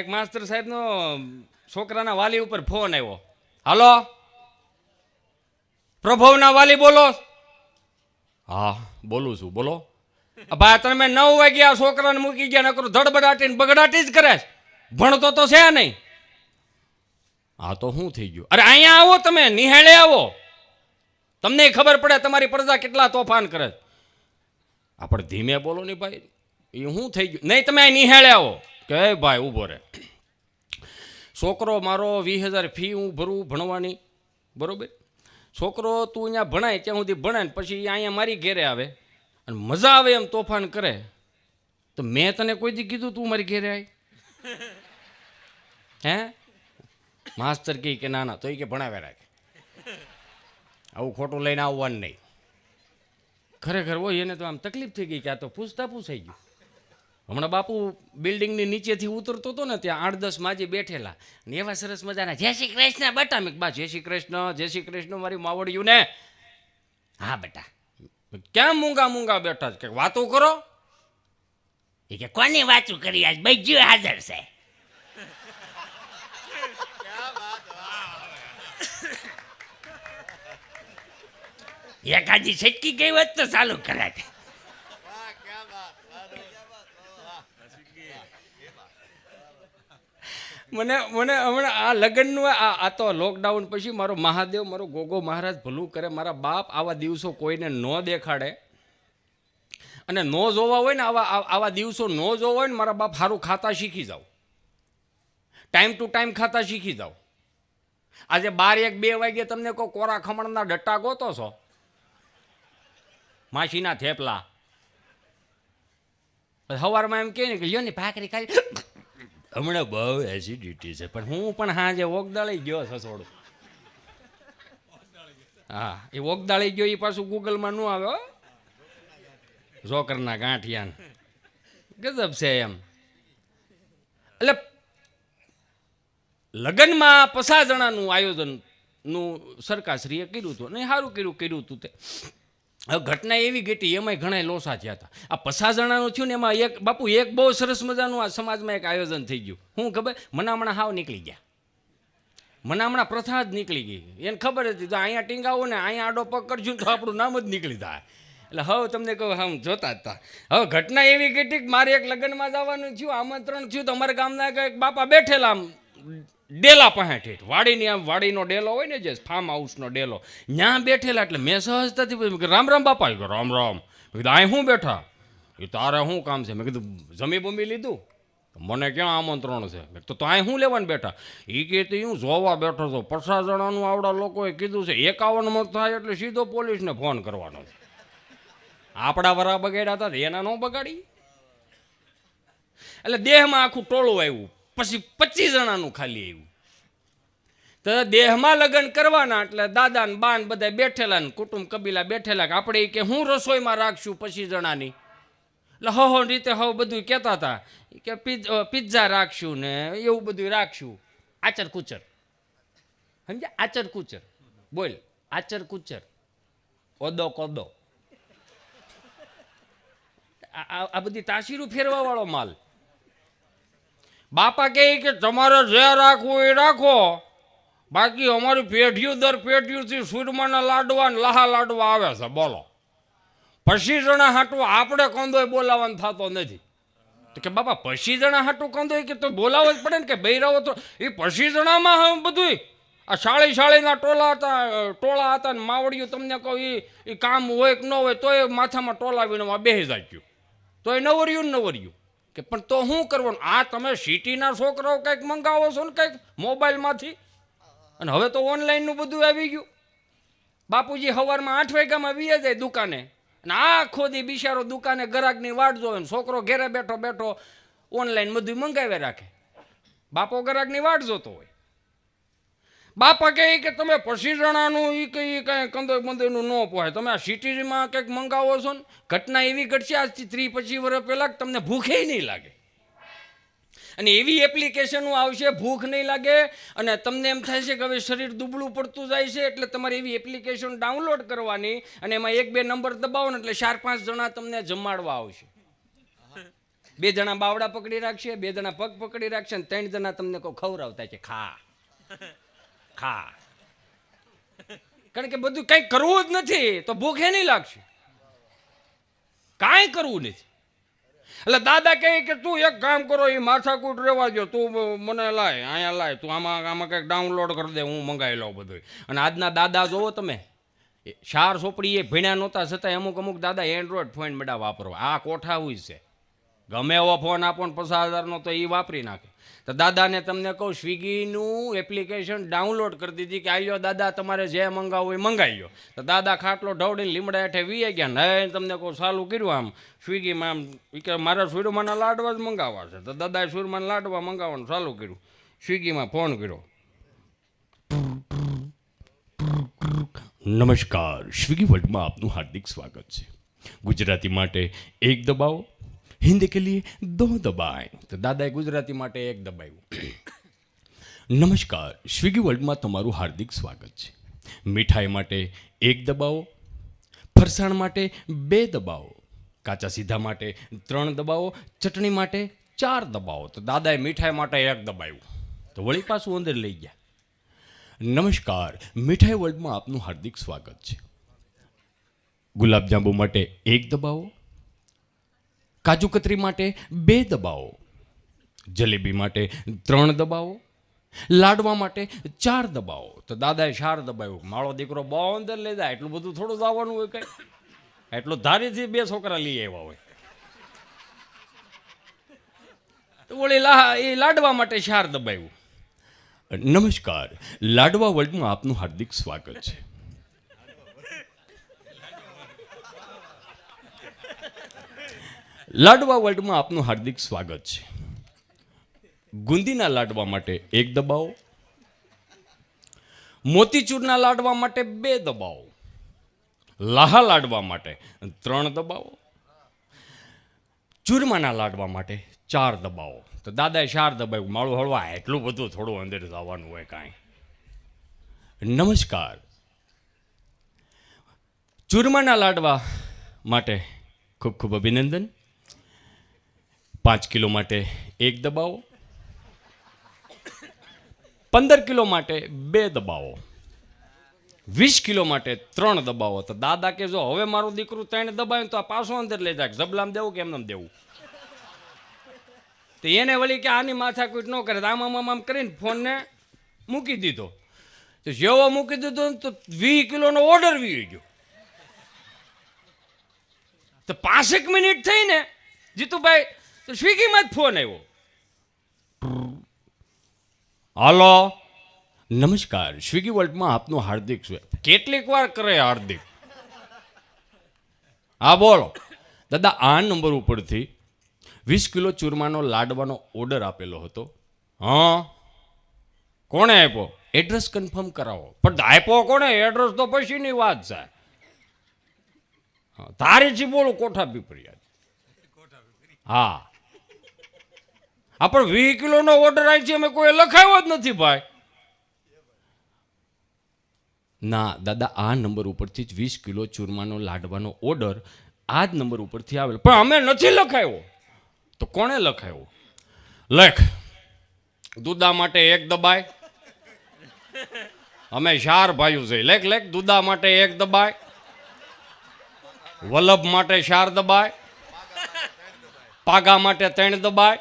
એક માસ્ટર સાહેબનો છોકરાના વાલી ઉપર ફોન આવ્યો. હાલો? પ્રભવના વાલી બોલો. હા, બોલું છું, બોલો. ભાઈ તમે નવ વાગ્યા છોકરાને મૂકી ગયા, નકરું ધડબડાટી બગડાટી જ કરે ભણતો તો છે નહીં. હા, તો શું થઈ ગયું. અરે, અહીંયા આવો તમે, નિહાળે આવો. તમને ખબર પડે, તમારી પ્રજા કેટલા તોફાન કરે આપણે ધીમે બોલો ને ભાઈ, એ શું થઈ ગયું. નહીં, તમે અહીં નિહાળે આવો. કે ભાઈ, ઊભો રહે છોકરો મારો વીસ હજાર ફી હું ભરું ભણવાની. બરોબર? છોકરો તું અહીંયા ભણાય, ત્યાં સુધી ભણાય ને પછી અહીંયા મારી ઘેરે આવે. અને મજા આવે એમ તોફાન કરે. તો મેં તને કોઈ દી કીધું તું મારી ઘેરે આવી હે? માસ્તર કહે કે, ના ના તો એ કે ભણાવે રાખે. આવું ખોટું લઈને આવવાનું નહીં. ખરેખર હોય, એને તો આમ તકલીફ થઈ ગઈ કે આ તો પૂછતા પૂછાઈ ગયું. હમણાં બાપુ બિલ્ડિંગની નીચેથી ઉતરતો હતો ને ત્યાં આઠ દસ માજી બેઠેલા. ને એવા સરસ મજાના, જય શ્રી કૃષ્ણ બટા મેં બા જય શ્રી કૃષ્ણ, જય શ્રી કૃષ્ણ, મારી માવડિયું ને. હા, બેટા. કેમ મૂંગા મૂંગા બેઠા છે? કે વાતો કરો. એ કે કોની વાતું કરી આજ? બૈજ્યું હાજર છે. એકાદી છટકી ગઈ વાત તો ચાલુ કરે મને મને હમણાં આ લગ્નનું આ તો લોકડાઉન પછી મારો મહાદેવ, મારો ગોગો મહારાજ ભલું કરે. મારા બાપ આવા દિવસો કોઈને ન દેખાડે. અને ન જોવા હોય ને આવા આવા દિવસો ન જોવા હોય ને મારા બાપ સારું ખાતા શીખી જાઓ. ટાઈમ ટુ ટાઈમ ખાતા શીખી જાઓ. આજે બાર એક બે વાગે તમને કોઈ કોરા ખમણના ડટ્ટા ગોતો છો? માછીના થેપલા. સવારમાં એમ કહે ને કે, લ્યો ને ભાખરી ખાઈ. હમણાં બહુ એસિડિટી છે. પણ હું પણ હાજે ઓગદાળી ગયો છો હા, એ ઓગદાળી ગયો, એ પાછું ગૂગલમાં ન આવે હો. જોકરના ગાંઠિયાન. ગજબ છે એમ. એટલે લગ્નમાં પસા જણાનું આયોજનનું સરકારશ્રીએ કર્યું હતું અને સારું કર્યું કર્યું હતું તે. ઘટના એવી ઘટી, એમાંય ઘણા લોસા થયા હતા. આ પચાસ જણાનું થયું ને એમાં એક, બાપુ, એક બહુ સરસ મજાનું આ સમાજમાં એક આયોજન થઈ ગયું. હું ખબર? મનામણા હાવ નીકળી ગયા. મનામણા પ્રથા જ નીકળી ગઈ. એને ખબર હતી તો અહીંયા ટીંગાવો ને, અહીંયા આડો પગ કરજો તો આપણું નામ જ નીકળી જાય. એટલે હવે તમને કહું આમ જોતા હતા. હવે ઘટના એવી ઘટી મારે એક લગ્નમાં જવાનું થયું, આમંત્રણ થયું તો અમારા ગામના એક બાપા બેઠેલા આમ ડેલા પાસે વાડીની આમ વાડીનો ડેલો હોય ને જે ફાર્મ હાઉસનો ડેલો. ત્યાં બેઠેલા એટલે મેં સહજતાથી રામ રામ બાપા. કહે, રામ રામ. મેં કીધું અહીં શું બેઠા? એ તારે શું કામ છે? મેં કીધું જમી બમી લીધું. મને ક્યાં આમંત્રણ છે? તો અહીં શું લેવાનું બેઠા? એ કહેતી હું જોવા બેઠો છો. પચાસ જણાનું આવડા લોકોએ કીધું છે. એકાવન મત થાય એટલે સીધો પોલીસને ફોન કરવાનો છે. આપણા વરા બગાડ્યા હતા એના ન બગાડી. એટલે દેહમાં આખું ટોળું આવ્યું. પછી પચીસ જણાનું ખાલી આવ્યું. તો દેહમાં લગ્ન કરવાના એટલે દાદા ને બાન બધા બેઠેલા ને કુટુંબ કબીલા બેઠેલા કે આપણે કે હું રસોઈમાં રાખશું પચીસ જણાની. એટલે હો રીતે હવે બધું કહેતા હતા. કે પિઝા રાખશું ને એવું બધું રાખશું. આચર કુચર. સમજ્યા? આચર કુચર. બોલ. આચર કુચર. ઓદો કોદો. આ બધી તાસીરું ફેરવા વાળો માલ. બાપા કહે કે તમારે જે રાખવું એ રાખો. બાકી અમારી પેઢીઓ દર પેઢીઓથી સુરમાના લાડવા ને લાહા લાડવા આવે છે, બોલો. પછી જણા હાટું આપણે કંદોય બોલાવવાનું થતો નથી. તો કે બાપા, પછી જણા હાટું કંદોય કે તો બોલાવવું જ પડે ને કે બૈરાવો તો એ પછી જણામાં બધું આ શાળી શાળીના ટોલા હતા, ટોળા હતા ને માવડીઓ તમને કહું એ એ કામ હોય કે ન હોય તોય માથામાં ટોલાવીને એમાં બેસી જાય તો તોય નવર્યું નવર્યું. કે પણ તો શું કરવાનું? આ તમે સિટીના છોકરાઓ કંઈક મંગાવો છો ને કંઈક મોબાઈલમાંથી? અને હવે તો ઓનલાઈનનું બધું આવી ગયું. બાપુજી સવારમાં આઠ વાગ્યામાં વીએ જાય દુકાને. અને આખો દી બિચારો દુકાને ગ્રાહકની વાટ જોવે ને છોકરો ઘેરે બેઠો બેઠો ઓનલાઈન બધું મંગાવી રાખે. બાપો ગ્રાહકની વાટ જોતો હોય. બાપા કહે કે તમે પચીસ જણાનું એ કંઈ કાંઈ કંદર બંદોયનું ન પહોંચે તમે આ સિટીમાં કંઈક મંગાવો છો ને, ઘટના એવી ઘટશે આજથી ત્રીસ પચીસ વર્ષ પહેલાં તમને ભૂખે નહીં લાગે. અને એવી એપ્લિકેશનો આવશે, ભૂખ નહીં લાગે, અને તમને એમ થાય છે કે હવે શરીર દુબળું પડતું જાય છે, એટલે તમારે એવી એપ્લિકેશન ડાઉનલોડ કરવાની, અને એમાં એક બે નંબર દબાવો ને, એટલે ચાર પાંચ જણા તમને જમાડવા આવશે. બે જણા બાવડા પકડી રાખશે, બે જણા પગ પકડી રાખશે, અને ત્રણ જણા તમને કોઈ ખવડાવતા છે, ખા. ખા. કારણ કે બધું કંઈ કરવું જ નથી, તો ભૂખે નહીં લાગશે. કાંઈ કરવું નથી. એટલે દાદા કહે કે તું એક કામ કરો, એ માથાકૂટ રહેવા દો તું મને લાય, અહીંયા લાય, તું આમાં આમાં કંઈક ડાઉનલોડ કરી દે, હું મંગાવી લઉં બધું અને આજના દાદા જોવો તમે શાર સોપડી એ ભીણ્યા નહોતા છતાં અમુક અમુક દાદા એન્ડ્રોઈડ ફોન બધા વાપરો આ કોઠા હોય છે. ગમે એવો ફોન આપો ને પચાસ હજારનો તો એ વાપરી નાખે. તો દાદાને તમને કહું, સ્વિગીનું એપ્લિકેશન ડાઉનલોડ કરી દીધી કે આવ્યો દાદા, તમારે જે મંગાવવું એ મંગાવી લો તો દાદા ખાટલો ઢવડીને લીમડા હેઠે વીએ ગયા ને તમને કહું, ચાલુ કર્યું આમ. સ્વિગીમાં આમ કે મારા સુરમાના લાડવા જ મંગાવવા છે. તો દાદાએ સુરમાના લાડવા મંગાવવાનું ચાલુ કર્યું. સ્વિગીમાં ફોન કર્યો. નમસ્કાર. સ્વિગી વર્લ્ડમાં આપનું હાર્દિક સ્વાગત છે. ગુજરાતી માટે એક દબાવો હિન્દી કે લીએ દો દબાય. તો દાદાએ ગુજરાતી માટે એક દબાવ્યું. નમસ્કાર, સ્વિગી વર્લ્ડમાં તમારું હાર્દિક સ્વાગત છે. મીઠાઈ માટે એક દબાવો, ફરસાણ માટે બે દબાવો, કાચા સીધા માટે ત્રણ દબાવો, ચટણી માટે ચાર દબાવો. તો દાદાએ મીઠાઈ માટે એક દબાવ્યું. તો વળી પાછું અંદર લઈ ગયા. નમસ્કાર, મીઠાઈ વર્લ્ડમાં આપનું હાર્દિક સ્વાગત છે. ગુલાબજાંબુ માટે એક દબાવો કાજુ કતરી માટે બે દબાવો, જલેબી માટે ત્રણ દબાવો, લાડવા માટે ચાર દબાવો. તો દાદાએ ચાર દબાવ્યું. માળો દીકરો બહુ અંદર લઈ જાય. એટલું બધું થોડું જવાનું હોય કઈ. એટલું ધારીથી બે છોકરા લઈ આવ્યા હોય. વળી લા, એ લાડવા માટે ચાર દબાવ્યું. નમસ્કાર. લાડવા વર્લ્ડમાં આપનું હાર્દિક સ્વાગત છે. લાડવા વર્લ્ડમાં આપનું હાર્દિક સ્વાગત છે. ગુંદીના લાડવા માટે એક દબાવો. મોતીચૂરના લાડવા માટે બે દબાવો. લાહા લાડવા માટે ત્રણ દબાવો. ચૂરમાના લાડવા માટે ચાર દબાવો. તો દાદાએ ચાર દબાવ્યું. માળું હળવા. એટલું બધું થોડું અંદર જવાનું હોય કાંઈ. નમસ્કાર. ચૂરમાના લાડવા માટે ખૂબ ખૂબ અભિનંદન. પાંચ કિલો માટે એક દબાવો. પંદર કિલો માટે બે દબાવો. વીસ કિલો માટે ત્રણ દબાવો. તો દાદા કે જો હવે મારું દીકરું ત્રણ દબાવ્યું તો આ પાછો અંદર લઈ જાય જબલામ દેવું કે એમને દેવું? તો એને વળી કે આની માથાકૂટ ન કરે. આમ આમ આમ કરીને ફોનને મૂકી દીધો. તો જેવો મૂકી દીધો તો વીસ કિલોનો ઓર્ડર વી ગયો. તો પાંસેક મિનિટ થઈ ને જીતુભાઈ તો સ્વિગીમાં જ ફોન આવ્યો. હાલો. નમસ્કાર સ્વિગી વર્લ્ડમાં આપનું હાર્દિક સ્વાગત. કેટલીક વાર કરે હાર્દિક? હા બોલો. દાદા આ નંબર ઉપરથી વીસ કિલો ચૂરમાનો લાડવાનો ઓર્ડર આપેલો હતો. હા. કોણે આપ્યો? એડ્રેસ કન્ફર્મ કરાવો. પણ આપ્યો કોણે? એડ્રેસ તો પછીની વાત છે. હા, તારીથી બોલો કોઠા પીપરિયા હા. હા, પણ વીસ કિલોનો ઓર્ડર આવી છે, અમે કોઈ લખાયો જ નથી ભાઈ. ના, દાદા, આ નંબર ઉપરથી જ વીસ કિલો ચૂરમાનો લાડવાનો ઓર્ડર આ જ નંબર ઉપરથી આવેલો. પણ અમે નથી લખાયો. તો કોણે લખાયો? લેખ. દુદા માટે એક દબાય. અમે ચાર ભાઈઓ છે લેખ લેખ. દુદા માટે એક દબાય. વલ્લભ માટે ચાર દબાય. પાગા માટે ત્રણ દબાય.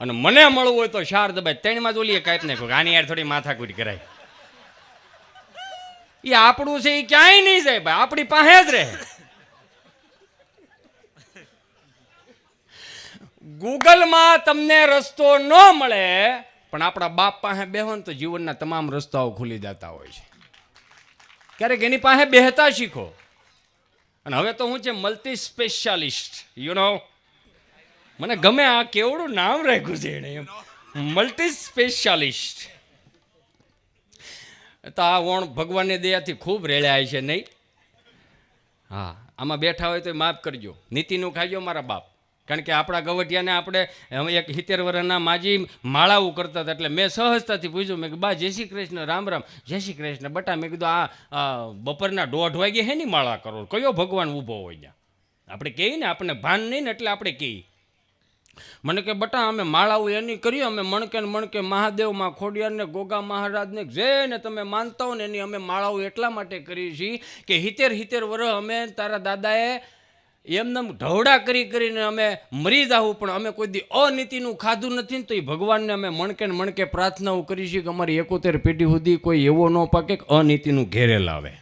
અને મને મળવું હોય તો ચાર દબાય. ત્રણમાં જ ઓલીએ કાંઈ નાખ્યું આની યાર થોડી માથાકૂટ કરાય. એ આપણું છે એ ક્યાંય નહીં જાય ભાઈ. આપણી પાસે જ રહે. ગૂગલમાં તમને રસ્તો ન મળે, પણ આપણા બાપ પાસે બેહો ને તો જીવનના તમામ રસ્તાઓ ખુલી જતા હોય છે. ક્યારેક એની પાસે બેહતા શીખો. અને હવે તો હું છે મલ્ટી સ્પેશિયાલિસ્ટ યુ નો મને ગમે આ કેવડું નામ રાખ્યું છે એણે એમ. મલ્ટી સ્પેશિયાલિસ્ટ તો આ વણ ભગવાનની દયાથી ખૂબ રેળાય છે, નહીં? હા, આમાં બેઠા હોય તો માફ કરજો. નીતિનું ખાજો મારા બાપ. કારણ કે આપણા ગવટિયાને આપણે એક સિત્તેર વર્ષના માજી માળાવું કરતા હતા એટલે મેં સહજતાથી પૂછ્યું, મેં બા, જય શ્રી કૃષ્ણ, રામ રામ. જય શ્રી કૃષ્ણ. બટા મેં કીધું, આ આ બપોરના દોઢ વાગે હેની માળા કરો? કયો ભગવાન ઊભો હોય ત્યાં? આપણે કહીએ ને, આપણને ભાન નહીં ને એટલે આપણે કહીએ. મને કે, બટા, અમે માળાઓ એની કરી અમે મણકે મણકે મહાદેવમાં ખોડિયારને ગોગા મહારાજને જેને તમે માનતા હો ને એની અમે માળાઓ એટલા માટે કરી છીએ કે હિતેર હિતેર વર્ષ અમે તારા દાદાએ એમને ઢવડા કરી કરીને અમે મરી જાવું પણ અમે કોઈ દી અનીતિનું ખાધું નથી ને તો એ ભગવાનને અમે મણકે મણકે પ્રાર્થનાઓ કરી છીએ કે અમારી એકોતેર પેઢી સુધી કોઈ એવો ન પાકે અનીતિનું ઘેરે લાવે.